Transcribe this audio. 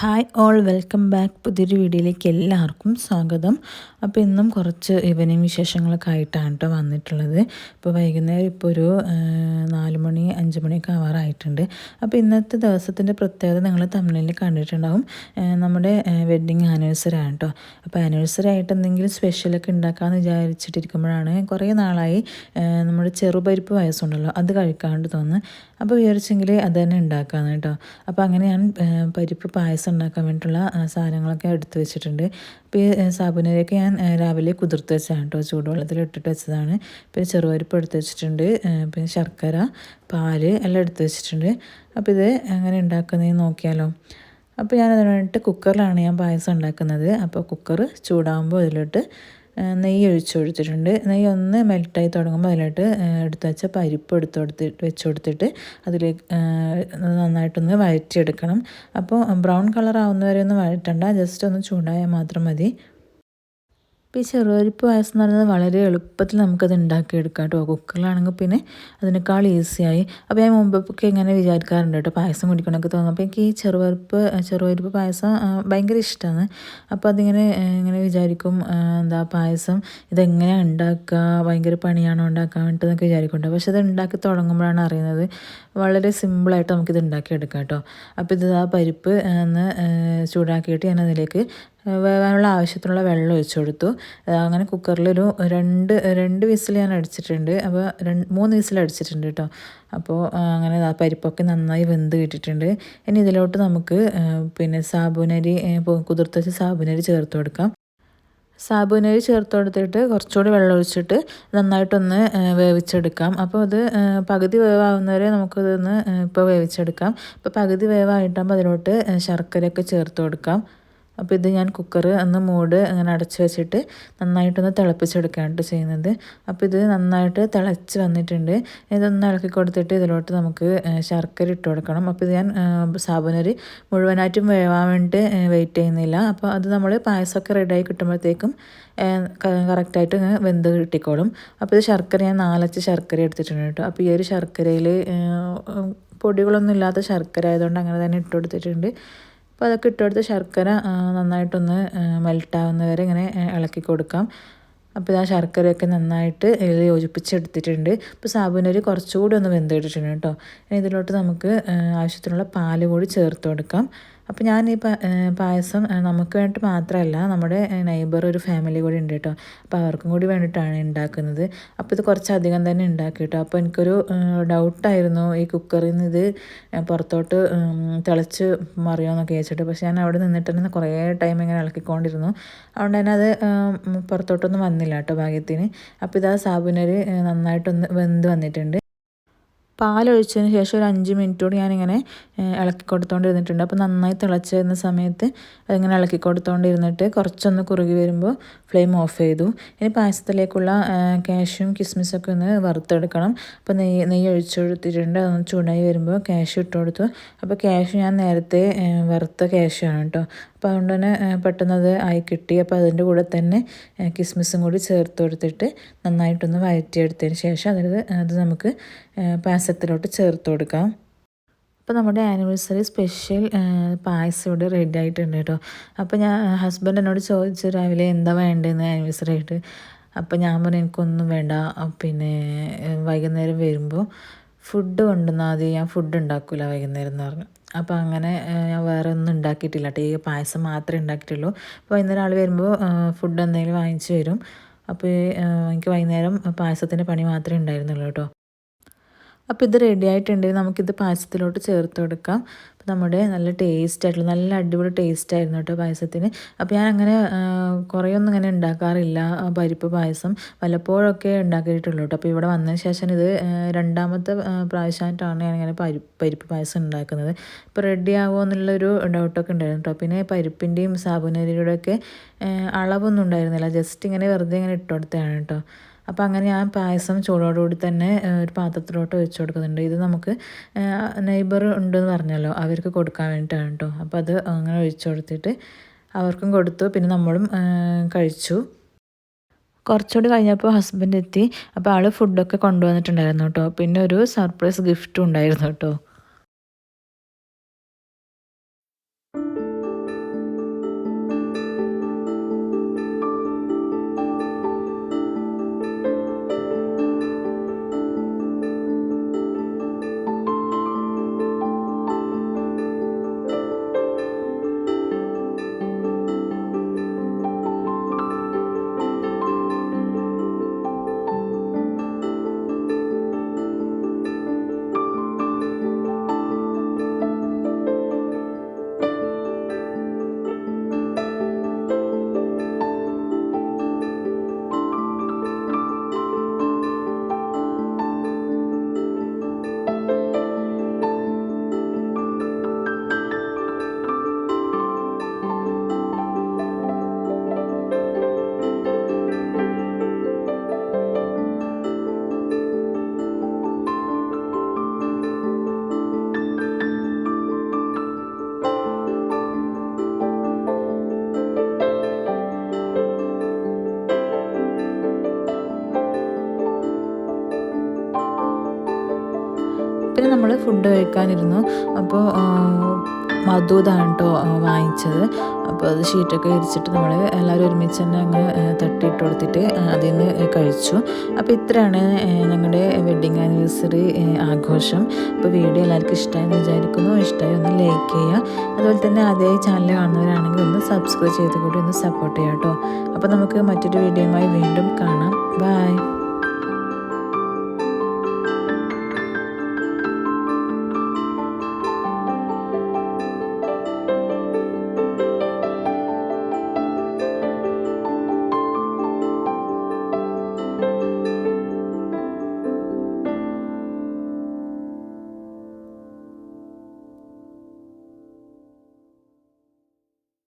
Hi all welcome back പുതിയൊരു വീഡിയോയിലേക്ക് എല്ലാവർക്കും സ്വാഗതം. അപ്പോൾ ഇന്നും കുറച്ച് ഈവനിങ് വിശേഷങ്ങളൊക്കെ ആയിട്ടാണ് കേട്ടോ വന്നിട്ടുള്ളത്. ഇപ്പോൾ വൈകുന്നേരം ഇപ്പോൾ ഒരു നാല് മണി അഞ്ച് മണിയൊക്കെ ആവാറായിട്ടുണ്ട്. അപ്പോൾ ഇന്നത്തെ ദിവസത്തിന്റെ പ്രത്യേകത നിങ്ങൾ തമിഴിൽ കണ്ടിട്ടുണ്ടാവും. നമ്മുടെ വെഡ്ഡിങ് ആനിവേഴ്സറി ആണ് കേട്ടോ അപ്പോൾ ആനിവേഴ്സറി ആയിട്ട് എന്തെങ്കിലും സ്പെഷ്യലൊക്കെ ഉണ്ടാക്കാമെന്ന് വിചാരിച്ചിട്ടിരിക്കുമ്പോഴാണ് കുറേ നാളായി നമ്മുടെ ചെറുപരിപ്പ് വയസ്സുണ്ടല്ലോ അത് കഴിക്കാണ്ട് തോന്നുന്നു. അപ്പോൾ വിചാരിച്ചെങ്കിൽ അത് തന്നെ ഉണ്ടാക്കാമെന്ന് കേട്ടോ അപ്പോൾ അങ്ങനെ ഞാൻ പരിപ്പ് പായസം ഉണ്ടാക്കാൻ വേണ്ടിയിട്ടുള്ള സാധനങ്ങളൊക്കെ എടുത്തു വെച്ചിട്ടുണ്ട്. അപ്പോൾ ഈ സാബുനരിയൊക്കെ ഞാൻ രാവിലെ കുതിർത്ത് വെച്ചതാണ് കേട്ടോ ചൂടുവെള്ളത്തിൽ ഇട്ടിട്ട് വെച്ചതാണ്. പിന്നെ ചെറുപരിപ്പ് എടുത്ത് വെച്ചിട്ടുണ്ട്. പിന്നെ ശർക്കര പാൽ എല്ലാം എടുത്ത് വെച്ചിട്ടുണ്ട്. അപ്പോൾ ഇത് അങ്ങനെ ഉണ്ടാക്കുന്നതെന്ന് നോക്കിയാലോ. അപ്പോൾ ഞാൻ അതിന് വേണ്ടിയിട്ട് കുക്കറിലാണ് ഞാൻ പായസം ഉണ്ടാക്കുന്നത്. അപ്പോൾ കുക്കർ ചൂടാകുമ്പോൾ അതിലോട്ട് നെയ്യ് ഒഴിച്ചു കൊടുത്തിട്ടുണ്ട്. നെയ്യ് ഒന്ന് മെൽറ്റായി തുടങ്ങുമ്പോൾ അതിലോട്ട് എടുത്ത് വെച്ച പരിപ്പ് എടുത്ത് കൊടുത്തിട്ട് വെച്ച് കൊടുത്തിട്ട് അതിലേക്ക് നന്നായിട്ടൊന്ന് വഴറ്റിയെടുക്കണം. അപ്പോൾ ബ്രൗൺ കളർ ആവുന്നവരെ ഒന്ന് വഴറ്റണ്ട. ജസ്റ്റ് ഒന്ന് ചൂടായാൽ മാത്രം മതി. ഇപ്പോൾ ഈ ചെറുപരിപ്പ് പായസം എന്ന് പറയുന്നത് വളരെ എളുപ്പത്തിൽ നമുക്കത് ഉണ്ടാക്കിയെടുക്കാം കേട്ടോ. കുക്കറിലാണെങ്കിൽ പിന്നെ അതിനേക്കാൾ ഈസിയായി. അപ്പോൾ ഞാൻ മുമ്പൊക്കെ ഇങ്ങനെ വിചാരിക്കാറുണ്ട് കേട്ടോ പായസം കുടിക്കണമൊക്കെ തോന്നും അപ്പോൾ എനിക്ക് ഈ ചെറുപരിപ്പ് ചെറുപരിപ്പ് പായസം ഭയങ്കര ഇഷ്ടമാണ്. അപ്പോൾ അതിങ്ങനെ ഇങ്ങനെ വിചാരിക്കും എന്താ പായസം ഇതെങ്ങനെയാണ് ഉണ്ടാക്കുക ഭയങ്കര പണിയാണോ ഉണ്ടാക്കാൻ എന്നൊക്കെ വിചാരിക്കുന്നുണ്ട്. പക്ഷെ അത് ഉണ്ടാക്കി തുടങ്ങുമ്പോഴാണ് അറിയുന്നത് വളരെ സിമ്പിളായിട്ട് നമുക്കിത് ഉണ്ടാക്കിയെടുക്കാം കേട്ടോ. അപ്പോൾ ഇത് ആ പരിപ്പ് ഒന്ന് ചൂടാക്കിയിട്ട് ഞാൻ അതിലേക്ക് വേവാനുള്ള ആവശ്യത്തിനുള്ള വെള്ളം ഒഴിച്ചു കൊടുത്തു. അങ്ങനെ കുക്കറിലൊരു രണ്ട് രണ്ട് വിസിൽ ഞാൻ അടിച്ചിട്ടുണ്ട്. അപ്പോൾ രണ്ട് മൂന്ന് വിസിൽ അടിച്ചിട്ടുണ്ട് കേട്ടോ. അപ്പോൾ അങ്ങനെ പരിപ്പൊക്കെ നന്നായി വെന്ത് കിട്ടിയിട്ടുണ്ട്. ഇനി ഇതിലോട്ട് നമുക്ക് പിന്നെ സാബുനരി കുതിർത്ത സാബുനരി ചേർത്ത് കൊടുക്കാം. സാബുനരി ചേർത്ത് കൊടുത്തിട്ട് കുറച്ചുകൂടി വെള്ളം ഒഴിച്ചിട്ട് നന്നായിട്ടൊന്ന് വേവിച്ചെടുക്കാം. അപ്പോൾ അത് പകുതി വേവാകുന്നവരെ നമുക്കതൊന്ന് ഇപ്പോൾ വേവിച്ചെടുക്കാം. ഇപ്പോൾ പകുതി വേവായിട്ടാകുമ്പോൾ അതിലോട്ട് ശർക്കരയൊക്കെ ചേർത്ത് കൊടുക്കാം. അപ്പോൾ ഇത് ഞാൻ കുക്കർ ഒന്ന് മൂട് അങ്ങനെ അടച്ച് വെച്ചിട്ട് നന്നായിട്ടൊന്ന് തിളപ്പിച്ചെടുക്കുകയാണ് ചെയ്യുന്നത്. അപ്പോൾ ഇത് നന്നായിട്ട് തിളച്ച് വന്നിട്ടുണ്ട്. ഇതൊന്ന് ഇളക്കി കൊടുത്തിട്ട് ഇതിലോട്ട് നമുക്ക് ശർക്കര ഇട്ട് കൊടുക്കണം. അപ്പോൾ ഇത് ഞാൻ സാബുനരി മുഴുവനായിട്ടും വേവാൻ വേണ്ടിയിട്ട് വെയിറ്റ് ചെയ്യുന്നില്ല. അപ്പോൾ അത് നമ്മൾ പായസമൊക്കെ റെഡിയായി കിട്ടുമ്പോഴത്തേക്കും കറക്റ്റായിട്ട് വെന്ത് കിട്ടിക്കോളും. അപ്പോൾ ഇത് ശർക്കര ഞാൻ നാലച്ച് ശർക്കര എടുത്തിട്ടുണ്ട് കേട്ടോ. അപ്പോൾ ഈ ഒരു ശർക്കരയിൽ പൊടികളൊന്നും ഇല്ലാത്ത ശർക്കര ആയതുകൊണ്ട് അങ്ങനെ തന്നെ ഇട്ട് കൊടുത്തിട്ടുണ്ട്. അപ്പോൾ അതൊക്കെ ഇട്ടുകൊടുത്ത് ശർക്കര നന്നായിട്ടൊന്ന് മെൽട്ടാവുന്ന വരെ ഇങ്ങനെ ഇളക്കി കൊടുക്കാം. അപ്പോൾ ആ ശർക്കരയൊക്കെ നന്നായിട്ട് ഇതിൽ യോജിപ്പിച്ചെടുത്തിട്ടുണ്ട്. ഇപ്പോൾ സാബുനരി കുറച്ചുകൂടി ഒന്ന് വെന്തിട്ടിട്ടുണ്ട് കേട്ടോ. ഇതിലോട്ട് നമുക്ക് ആവശ്യത്തിനുള്ള പാൽ കൂടി ചേർത്ത് കൊടുക്കാം. അപ്പോൾ ഞാൻ ഈ പായസം നമുക്ക് വേണ്ടിട്ട് മാത്രമല്ല നമ്മുടെ നെയ്ബർ ഒരു ഫാമിലി കൂടി ഉണ്ട് കേട്ടോ അപ്പോൾ അവർക്കും കൂടി വേണ്ടിയിട്ടാണ് ഉണ്ടാക്കുന്നത് അപ്പോൾ ഇത് കുറച്ചധികം തന്നെ ഉണ്ടാക്കി കേട്ടോ അപ്പോൾ എനിക്കൊരു ഡൗട്ടായിരുന്നു ഈ കുക്കറിൽ നിന്ന് ഇത് പുറത്തോട്ട് തിളച്ച് മറിയോന്നൊക്കെ വെച്ചിട്ട് പക്ഷേ ഞാൻ അവിടെ നിന്നിട്ട് തന്നെ കുറേ ടൈം ഇങ്ങനെ ഇളക്കിക്കൊണ്ടിരുന്നു. അതുകൊണ്ട് തന്നെ അത് പുറത്തോട്ടൊന്നും വന്നില്ല കേട്ടോ ഭാഗ്യത്തിന്. അപ്പോൾ ഇതാ സാബുനര് നന്നായിട്ടൊന്ന് വെന്ത് വന്നിട്ടുണ്ട്. പാലൊഴിച്ചതിന് ശേഷം ഒരു അഞ്ച് മിനിറ്റോട് ഞാനിങ്ങനെ ഇളക്കി കൊടുത്തോണ്ടിരുന്നിട്ടുണ്ട് അപ്പോൾ നന്നായി തിളച്ച് വരുന്ന സമയത്ത് അതിങ്ങനെ ഇളക്കി കൊടുത്തോണ്ടിരുന്നിട്ട് കുറച്ചൊന്ന് കുറുകി വരുമ്പോൾ ഫ്ലെയിം ഓഫ് ചെയ്തു. ഇനി പായസത്തിലേക്കുള്ള കാഷ്യും കിസ്മിസൊക്കെ ഒന്ന് വറുത്തെടുക്കണം. അപ്പോൾ നെയ്യ് നെയ്യ് ഒഴിച്ചെടുത്തിട്ടുണ്ട് അതൊന്ന് ചൂടായി വരുമ്പോൾ കാഷ്യൂ ഇട്ട് കൊടുത്തു. അപ്പോൾ കാഷ്യൂ ഞാൻ നേരത്തെ വറുത്ത കാഷ്യൂ ആണ് കേട്ടോ. അപ്പോൾ അതുകൊണ്ട് തന്നെ പെട്ടെന്ന് അത് ആയി കിട്ടി. അപ്പോൾ അതിന്റെ കൂടെ തന്നെ കിസ്മിസും കൂടി ചേർത്ത് കൊടുത്തിട്ട് നന്നായിട്ടൊന്ന് വഴറ്റിയെടുത്തതിന് ശേഷം അതിൽ അത് നമുക്ക് പായസത്തിലോട്ട് ചേർത്ത് കൊടുക്കാം. അപ്പോൾ നമ്മുടെ ആനിവേഴ്സറി സ്പെഷ്യൽ പായസം ഇവിടെ റെഡി ആയിട്ടുണ്ട് കേട്ടോ. അപ്പോൾ ഞാൻ ഹസ്ബൻഡ് എന്നോട് ചോദിച്ചു രാവിലെ എന്താ വേണ്ടതെന്ന് ആനിവേഴ്സറി ആയിട്ട്. അപ്പോൾ ഞാൻ പറഞ്ഞു എനിക്കൊന്നും വേണ്ട. പിന്നെ വൈകുന്നേരം വരുമ്പോൾ ഫുഡ് കൊണ്ടുവന്നാൽ മതി. ഞാൻ ഫുഡ് ഉണ്ടാക്കില്ല വൈകുന്നേരം എന്ന് പറഞ്ഞു. അപ്പോൾ അങ്ങനെ ഞാൻ വേറെ ഒന്നും ഉണ്ടാക്കിയിട്ടില്ല കേട്ടോ. ഈ പായസം മാത്രമേ ഉണ്ടാക്കിയിട്ടുള്ളൂ. അപ്പോൾ വൈകുന്നേരം ആൾ വരുമ്പോൾ ഫുഡ് എന്തെങ്കിലും വാങ്ങിച്ചു വരും അപ്പോൾ എനിക്ക് വൈകുന്നേരം പായസത്തിന്റെ പണി മാത്രമേ ഉണ്ടായിരുന്നുള്ളൂ കേട്ടോ. അപ്പോൾ ഇത് റെഡി ആയിട്ടുണ്ടെങ്കിൽ നമുക്കിത് പായസത്തിലോട്ട് ചേർത്ത് കൊടുക്കാം. അപ്പോൾ നമ്മുടെ നല്ല ടേസ്റ്റ് ആയിട്ടുള്ള നല്ല അടിപൊളി ടേസ്റ്റ് ആയിരുന്നു കേട്ടോ പായസത്തിന്. അപ്പോൾ ഞാൻ അങ്ങനെ കുറേ ഒന്നും ഇങ്ങനെ ഉണ്ടാക്കാറില്ല പരിപ്പ് പായസം വല്ലപ്പോഴൊക്കെ ഉണ്ടാക്കിയിട്ടുള്ളൂ കേട്ടോ. അപ്പോൾ ഇവിടെ വന്നതിന് ശേഷം ഇത് രണ്ടാമത്തെ പ്രാവശ്യമായിട്ടാണ് ഞാനിങ്ങനെ പരിപ്പ് പരിപ്പ് പായസം ഉണ്ടാക്കുന്നത്. ഇപ്പോൾ റെഡി ആകുമോ എന്നുള്ളൊരു ഡൗട്ടൊക്കെ ഉണ്ടായിരുന്നു കേട്ടോ. പിന്നെ പരിപ്പിന്റെയും സാബുനരിയുടെയൊക്കെ അളവൊന്നും ഉണ്ടായിരുന്നില്ല. ജസ്റ്റ് ഇങ്ങനെ വെറുതെ ഇങ്ങനെ ഇട്ടുകൊടുത്തതാണ് കേട്ടോ. അപ്പോൾ അങ്ങനെ ഞാൻ പായസം ചൂടോടുകൂടി തന്നെ ഒരു പാത്രത്തിലോട്ട് വെച്ച് കൊടുക്കുന്നുണ്ട്. ഇത് നമുക്ക് നെയ്ബർ ഉണ്ടെന്ന് പറഞ്ഞല്ലോ അവർക്ക് കൊടുക്കാൻ വേണ്ടിയിട്ടാണ് കേട്ടോ അപ്പോൾ അത് അങ്ങനെ ഒഴിച്ചു കൊടുത്തിട്ട് അവർക്കും കൊടുത്തു. പിന്നെ നമ്മളും കഴിച്ചു. കുറച്ചുകൂടി കഴിഞ്ഞപ്പോൾ ഹസ്ബൻഡ് എത്തി. അപ്പോൾ ആൾ ഫുഡൊക്കെ കൊണ്ടുവന്നിട്ടുണ്ടായിരുന്നു കേട്ടോ പിന്നെ ഒരു സർപ്രൈസ് ഗിഫ്റ്റും ഉണ്ടായിരുന്നു കേട്ടോ പിന്നെ നമ്മൾ ഫുഡ് കഴിക്കാനിരുന്നു. അപ്പോൾ മധുതാണ് കേട്ടോ വാങ്ങിച്ചത്. അപ്പോൾ അത് ഷീറ്റൊക്കെ വിരിച്ചിട്ട് നമ്മൾ എല്ലാവരും ഒരുമിച്ച് തന്നെ അങ്ങ് തട്ടിയിട്ട് കൊടുത്തിട്ട് അതിൽ നിന്ന് കഴിച്ചു. അപ്പോൾ ഇത്രയാണ് ഞങ്ങളുടെ വെഡ്ഡിങ് ആനിവേഴ്സറി ആഘോഷം. അപ്പോൾ വീഡിയോ എല്ലാവർക്കും ഇഷ്ടമായെന്ന് വിചാരിക്കുന്നു. ഇഷ്ടമായി ഒന്ന് ലൈക്ക് ചെയ്യുക. അതുപോലെ തന്നെ അതേ ചാനൽ കാണുന്നവരാണെങ്കിൽ ഒന്ന് സബ്സ്ക്രൈബ് ചെയ്ത് കൂടി ഒന്ന് സപ്പോർട്ട് ചെയ്യാം കേട്ടോ അപ്പോൾ നമുക്ക് മറ്റൊരു വീഡിയോയുമായി വീണ്ടും കാണാം.